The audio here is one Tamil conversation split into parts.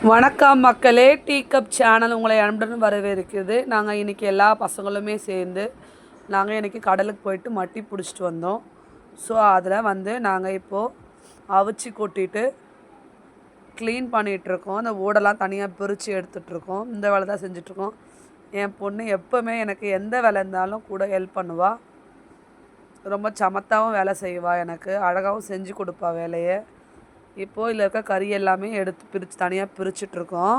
வணக்கம் மக்களே டீ கப் சேனல் உங்களை அன்புடன் வரவேற்கிறது. நாங்கள் இன்றைக்கி எல்லா பசங்களுமே சேர்ந்து நாங்கள் இன்றைக்கி கடலுக்கு போயிட்டு மட்டி பிடிச்சிட்டு வந்தோம். ஸோ அதில் வந்து நாங்கள் இப்போது அவிச்சு கொட்டிட்டு க்ளீன் பண்ணிகிட்ருக்கோம் அந்த ஓடெல்லாம் தனியாக பிரித்து எடுத்துகிட்ருக்கோம் இந்த வேலை தான் செஞ்சிட்ருக்கோம் என் பொண்ணு எப்போவுமே எனக்கு எந்த வேலை இருந்தாலும் கூட ஹெல்ப் பண்ணுவாள் ரொம்ப சமத்தாகவும் வேலை செய்வாள் எனக்கு. அழகாகவும் செஞ்சு கொடுப்பா வேலையை. இப்போது இதில் இருக்க கறி எல்லாமே எடுத்து பிரித்து தனியாக பிரிச்சுட்ருக்கோம்.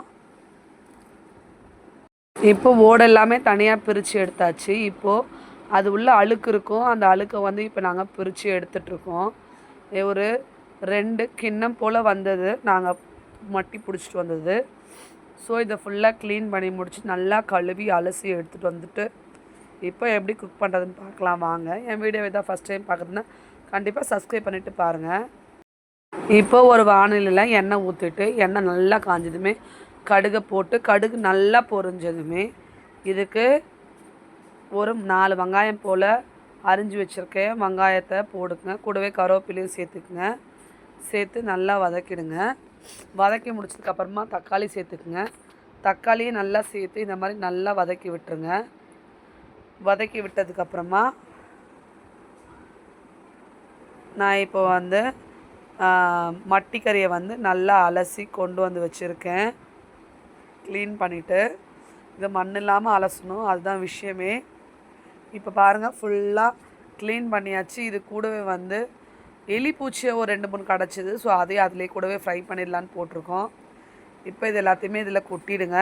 இப்போ ஓடு எல்லாமே தனியாக பிரித்து எடுத்தாச்சு. இப்போது அது உள்ள அழுக்கு இருக்கும். அந்த அழுக்கை வந்து இப்போ நாங்கள் பிரித்து எடுத்துட்ருக்கோம். ஒரு ரெண்டு கிண்ணம் போல் வந்தது. நாங்கள் மட்டி பிடிச்சிட்டு வந்தது. ஸோ இதை ஃபுல்லாக க்ளீன் பண்ணி முடிச்சு நல்லா கழுவி அலசி எடுத்துகிட்டு வந்துட்டு இப்போ எப்படி குக் பண்ணுறதுன்னு பார்க்கலாம். வாங்க. என் வீடியோ இதான் ஃபஸ்ட் டைம் பார்க்குறதுன்னா கண்டிப்பாக சப்ஸ்கிரைப் பண்ணிவிட்டு பாருங்கள் இப்போ ஒரு வானிலையில் எண்ணெய் ஊற்றிட்டு எண்ணெய் நல்லா காஞ்சதுமே கடுகை போட்டு கடுகு நல்லா பொரிஞ்சதுமே இதுக்கு ஒரு நாலு வெங்காயம் போல் அரிஞ்சு வச்சுருக்கேன். வெங்காயத்தை போடுங்க. கூடவே கருவேப்பிலையும் சேர்த்துக்குங்க. சேர்த்து நல்லா வதக்கிடுங்க. வதக்கி முடிச்சதுக்கப்புறமா தக்காளி சேர்த்துக்குங்க. தக்காளியை நல்லா சேர்த்து இந்த மாதிரி நல்லா வதக்கி விட்டுருங்க. வதக்கி விட்டதுக்கப்புறமா நான் இப்போ வந்து மட்டிக்கறியை வந்து நல்லா அலசி கொண்டு வந்து வச்சுருக்கேன். க்ளீன் பண்ணிவிட்டு இதை மண் இல்லாமல் அலசணும் அதுதான் விஷயமே. இப்போ பாருங்கள் ஃபுல்லாக க்ளீன் பண்ணியாச்சு. இது கூடவே வந்து எலி பூச்சியை ஒரு ரெண்டு மூணு கிடச்சிது. ஸோ அதையும் அதிலே கூடவே ஃப்ரை பண்ணிடலான்னு போட்டிருக்கோம். இப்போ இது எல்லாத்தையுமே இதில் கொட்டிடுங்க.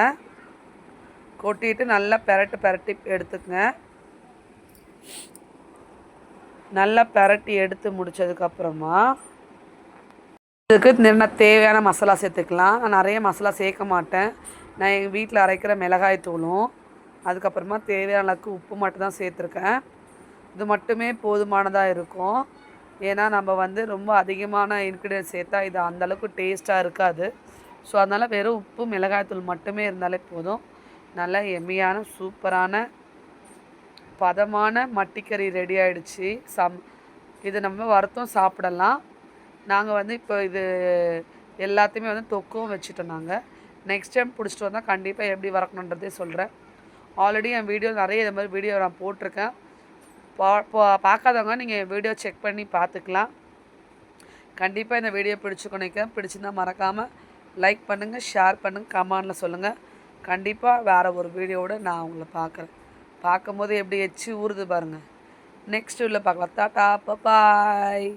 கொட்டிட்டு நல்லா பெரட்டு பெரட்டி எடுத்துக்கங்க. நல்லா பெரட்டி எடுத்து முடித்ததுக்கப்புறமா இதுக்கு நிற தேவையான மசாலா சேர்த்துக்கலாம். நான் நிறைய மசாலா சேர்க்க மாட்டேன். நான் எங்கள் வீட்டில் அரைக்கிற மிளகாய் தூளும் அதுக்கப்புறமா தேவையான அளவுக்கு உப்பு மட்டும் தான் சேர்த்துருக்கேன். இது மட்டுமே போதுமானதாக இருக்கும். ஏன்னா நம்ம வந்து ரொம்ப அதிகமான இன்க்ரீடியன்ட் சேர்த்தா இது அந்தளவுக்கு டேஸ்ட்டாக இருக்காது. ஸோ அதனால் வெறும் உப்பு மிளகாய் தூள் மட்டுமே இருந்தாலே போதும். நல்ல எம்மியான சூப்பரான பதமான மட்டிக்கறி ரெடி ஆகிடுச்சு சம் இது நம்ம வறுத்தும் சாப்பிடலாம். நாங்கள் வந்து இப்போ இது எல்லாத்தையுமே வந்து தொக்கவும் வச்சுட்டோம் நாங்கள் நெக்ஸ்ட் டைம் பிடிச்சிட்டு வந்தால் கண்டிப்பாக எப்படி வறக்கணுன்றதே சொல்கிறேன் ஆல்ரெடி என் வீடியோ நிறைய இது மாதிரி வீடியோ நான் போட்டிருக்கேன். பா பார்க்காதவங்க நீங்கள் வீடியோ செக் பண்ணி பார்த்துக்கலாம். கண்டிப்பாக இந்த வீடியோ பிடிச்சிக்கொண்டிக்க பிடிச்சிருந்தா மறக்காமல் லைக் பண்ணுங்கள் ஷேர் பண்ணுங்கள் கமெண்டில் சொல்லுங்கள் கண்டிப்பாக வேறு ஒரு வீடியோவோட நான் உங்களை பார்க்குறேன். பார்க்கும்போது எப்படி எச்சு ஊறுது பாருங்கள் நெக்ஸ்ட் வீடியோவில் பார்க்கலாம். டாட்டா பாய்